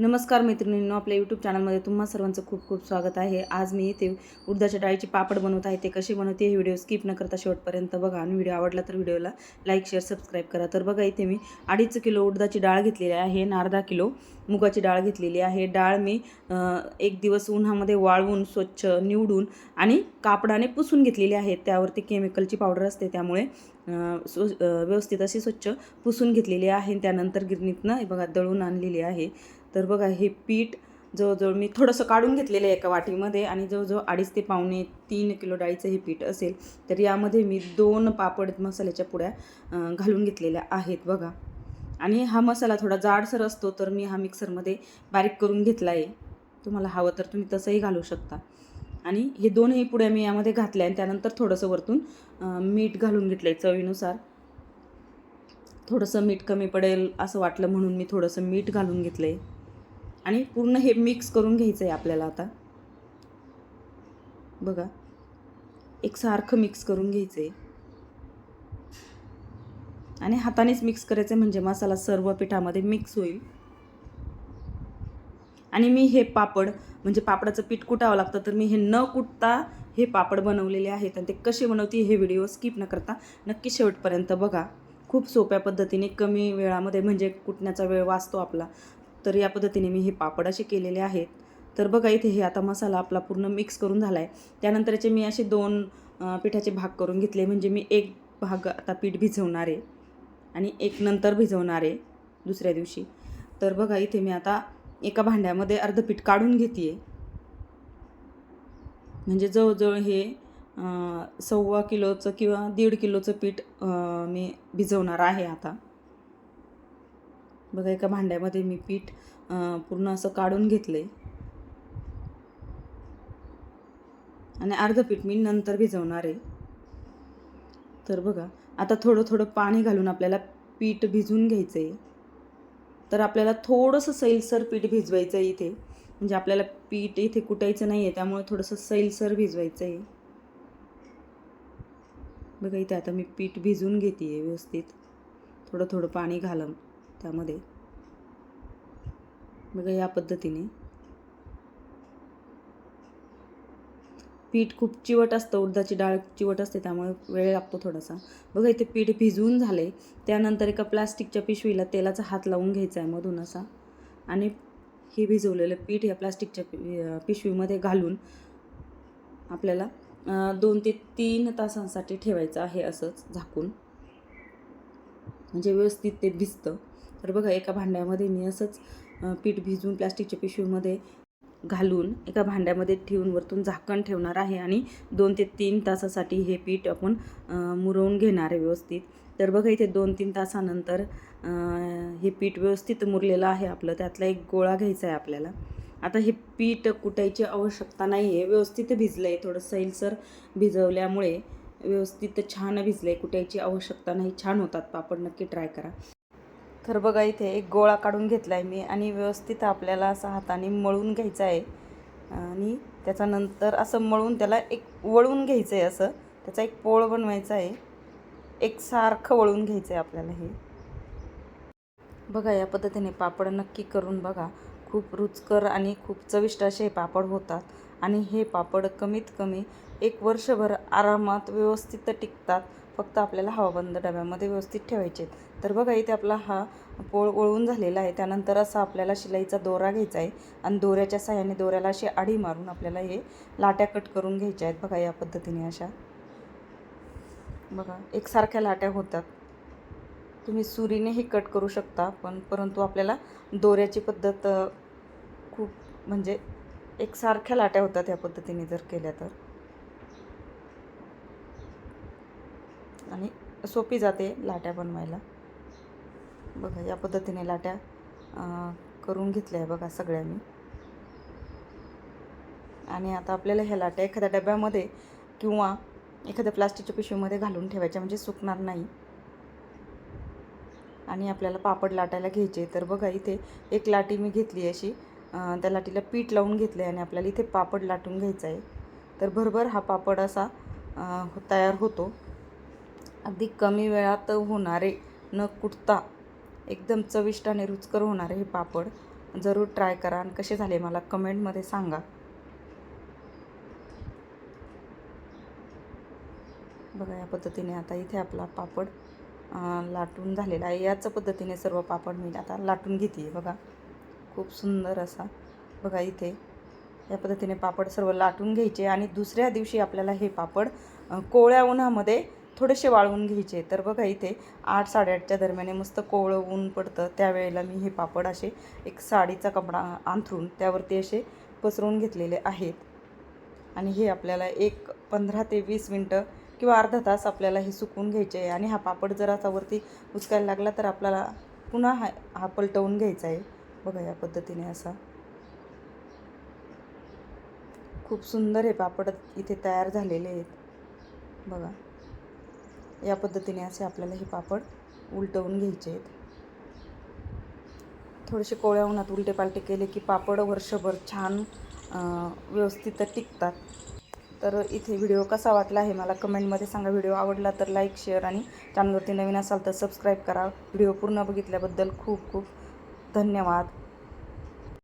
नमस्कार मैत्रिणींनो आपल्या यूट्यूब चॅनलमध्ये तुम्हा सर्वांचं खूप खूप स्वागत आहे. आज मी इथे उडदाच्या डाळीची पापड बनवत आहे. ते कसे बनवते हे व्हिडिओ स्किप न करता शेवटपर्यंत बघा. आणि व्हिडिओ आवडला तर व्हिडिओला लाईक शेअर सबस्क्राईब करा. तर बघा इथे मी अडीच किलो उडदाची डाळ घेतलेली आहे. आणि अर्धा किलो मुगाची डाळ घेतलेली आहे. डाळ मी एक दिवस उन्हामध्ये वाळवून स्वच्छ निवडून आणि कापडाने पुसून घेतलेली आहे. त्यावरती केमिकलची पावडर असते. त्यामुळे स्व व्यवस्थित अशी स्वच्छ पुसून घेतलेली आहे. त्यानंतर गिरणीतनं बघा दळून आणलेली आहे. तर बघा हे पीठ जवळजवळ मी थोडंसं काढून घेतलेलं आहे एका वाटीमध्ये आणि जवळजवळ अडीच ते पावणे तीन किलो डाळीचं हे पीठ असेल तर यामध्ये मी दोन पापड मसाल्याच्या पुड्या घालून घेतलेल्या आहेत बघा. आणि हा मसाला थोडा जाडसर असतो तर मी हा मिक्सरमध्ये बारीक करून घेतला आहे. तुम्हाला हवं तर तुम्ही तसंही घालू शकता. आणि हे दोनही पुड्या मी यामध्ये घातल्या आणि त्यानंतर थोडंसं वरतून मीठ घालून घेतलं आहे चवीनुसार. थोडंसं मीठ कमी पडेल असं वाटलं म्हणून मी थोडंसं मीठ घालून घेतलं आहे आणि पूर्ण हे मिक्स करून घ्यायचं आहे आपल्याला आता. बघा. एकसारखं मिक्स करून घ्यायचं आहे आणि हातानेच मिक्स करायचं आहे म्हणजे मसाला सर्व पिठामध्ये मिक्स होईल. आणि मी हे पापड म्हणजे पापडाचं पीठ कुटावं लागतं तर मी हे न कुटता हे पापड बनवलेले आहेत. आणि ते कसे बनवते हे व्हिडिओ स्किप न करता नक्की शेवटपर्यंत बघा. खूप सोप्या पद्धतीने कमी वेळामध्ये म्हणजे कुटण्याचा वेळ वाचतो आपला. तर या पद्धतीने मी हे पापड असे केलेले आहेत. तर बघा इथे हे आता मसाला आपला पूर्ण मिक्स करून झाला आहे त्यानंतर याचे मी असे दोन पिठाचे भाग करून घेतले. म्हणजे मी एक भाग आता पीठ भिजवणार आहे आणि एक नंतर भिजवणार आहे दुसऱ्या दिवशी. तर बघा इथे मी आता एका भांड्यामध्ये अर्ध पीठ काढून घेते म्हणजे जवळजवळ हे सव्वा किलोचं किंवा दीड किलोचं पीठ मी भिजवणार आहे आता. बघा एका भांड्यामध्ये मी पीठ पूर्ण असं काढून घेतलं आहे आणि अर्ध पीठ मी नंतर भिजवणार आहे. तर बघा आता थोडं थोडं पाणी घालून आपल्याला पीठ भिजून घ्यायचं आहे तर आपल्याला थोडंसं सैलसर पीठ भिजवायचं आहे इथे. म्हणजे आपल्याला पीठ इथे कुटायचं नाही आहे त्यामुळे थोडंसं सैलसर भिजवायचं आहे बघा इथे आता मी पीठ भिजून घेते आहे व्यवस्थित. थोडं थोडं पाणी घालून. त्यामध्ये. बघा या पद्धतीने. पीठ खूप चिवट असतं उडदाची डाळ चिवट असते त्यामुळे वेळ लागतो थोडासा. बघा इथे पीठ भिजवून झाले त्यानंतर एका प्लास्टिकच्या पिशवीला तेलाचा हात लावून घ्यायचा आहे मधून असा. आणि हे भिजवलेलं पीठ या प्लास्टिकच्या पिशवीमध्ये घालून आपल्याला दोन ते तीन तासांसाठी ठेवायचं आहे असंच झाकून. म्हणजे व्यवस्थित ते भिजतं. तर बघा एका भांड्यामध्ये मी असंच पीठ भिजून प्लास्टिकच्या पिशवीमध्ये घालून एका भांड्यामध्ये ठेवून वरतून झाकण ठेवणार आहे आणि दोन ते तीन तासासाठी हे पीठ आपण मुरवून घेणार आहे व्यवस्थित. तर बघा इथे दोन तीन तासानंतर हे पीठ व्यवस्थित मुरलेलं आहे आपलं. त्यातला एक गोळा घ्यायचा आहे आपल्याला. आता हे पीठ कुटायची आवश्यकता नाही आहे व्यवस्थित भिजलं आहे थोडं सैलसर भिजवल्यामुळे व्यवस्थित छान भिजलं आहे कुटायची आवश्यकता नाही. छान होतात पापड. नक्की ट्राय करा. तर बघा इथे एक गोळा काढून घेतला आहे मी आणि व्यवस्थित आपल्याला असा हाताने मळून घ्यायचं आहे. आणि त्याच्यानंतर असं मळून त्याला एक वळून घ्यायचं आहे असं. त्याचा एक पोळ बनवायचा आहे. एक सारखं वळून घ्यायचं आहे आपल्याला हे. बघा या पद्धतीने पापड नक्की करून बघा. खूप रुचकर आणि खूप चविष्ट असे हे पापड होतात. आणि हे पापड कमीत कमी एक वर्षभर आरामात व्यवस्थित टिकतात. फक्त आपल्याला हवाबंद डब्यामध्ये व्यवस्थित ठेवायचे आहेत. तर बघा इथे आपला हा पोळ ओळून झालेला आहे. त्यानंतर असा आपल्याला शिलाईचा दोरा घ्यायचा आहे आणि दोऱ्याच्या साह्याने दोऱ्याला अशी आडी मारून आपल्याला हे लाट्या कट करून घ्यायच्या आहेत. बघा या पद्धतीने अशा. बघा एकसारख्या लाट्या होतात. तुम्ही सुरीनेही कट करू शकता पण परंतु आपल्याला दोऱ्याची पद्धत खूप म्हणजे एकसारख्या लाट्या होतात या पद्धतीने जर केल्या तर. आणि सोपी जाते लाट्या बनवायला. बघा या पद्धतीने लाट्या करून घेतल्या आहे बघा सगळ्या मी. आणि आता आपल्याला ह्या लाट्या एखाद्या डब्यामध्ये किंवा एखाद्या प्लास्टिकच्या पिशवीमध्ये घालून ठेवायच्या म्हणजे सुकणार नाही. आणि आपल्याला पापड लाटायला घ्यायचे तर बघा इथे एक लाटी मी घेतली अशी. त्या लाटीला पीठ लावून घेतलं आहे आणि आपल्याला इथे पापड लाटून घ्यायचा आहे. तर भरभर हा पापड असा तयार होतो. अगदी कमी वेळात होणारे न कुटता एकदम चविष्ट आणि रुचकर होणारे हे पापड जरूर ट्राय करा. आणि कसे झाले मला कमेंटमध्ये सांगा. बघा या पद्धतीने आता इथे आपला पापड लाटून झालेला आहे. याच पद्धतीने सर्व पापड मी आता लाटून घेते बघा. खूप सुंदर असा. बघा इथे या पद्धतीने पापड सर्व लाटून घ्यायचे. आणि दुसऱ्या दिवशी आपल्याला हे पापड कोळ्या कोवळ्या उन्हामध्ये थोडेसे वाळवून घ्यायचे. तर बघा इथे आठ साडेआठच्या दरम्यान मस्त कोवळं ऊन पडतं. त्यावेळेला मी हे पापड असे एक साडीचा कपडा अंथरून त्यावरती असे पसरवून घेतलेले आहेत. आणि हे आपल्याला एक पंधरा ते वीस मिनटं किंवा अर्धा तास आपल्याला हे सुकवून घ्यायचे आहे. आणि हा पापड जर असा वरती उचकायला लागला तर आपल्याला पुन्हा हा हा पलटवून घ्यायचा आहे. बघा या पद्धतीने असा. खूप सुंदर हे पापड इथे तयार झालेले आहेत. बघा. या पद्धतीने असे आपल्याला हे पापड उलटवून घ्यायचे आहेत. थोडेसे कोळ्या उन्हात उलटे पालटे केले की पापड वर्षभर छान व्यवस्थित टिकतात. तर इथे व्हिडिओ कसा वाटला आहे मला कमेंटमध्ये सांगा. व्हिडिओ आवडला तर लाईक शेअर आणि चॅनलवरती नवीन असाल तर सबस्क्राईब करा. व्हिडिओ पूर्ण बघितल्याबद्दल खूप खूप धन्यवाद.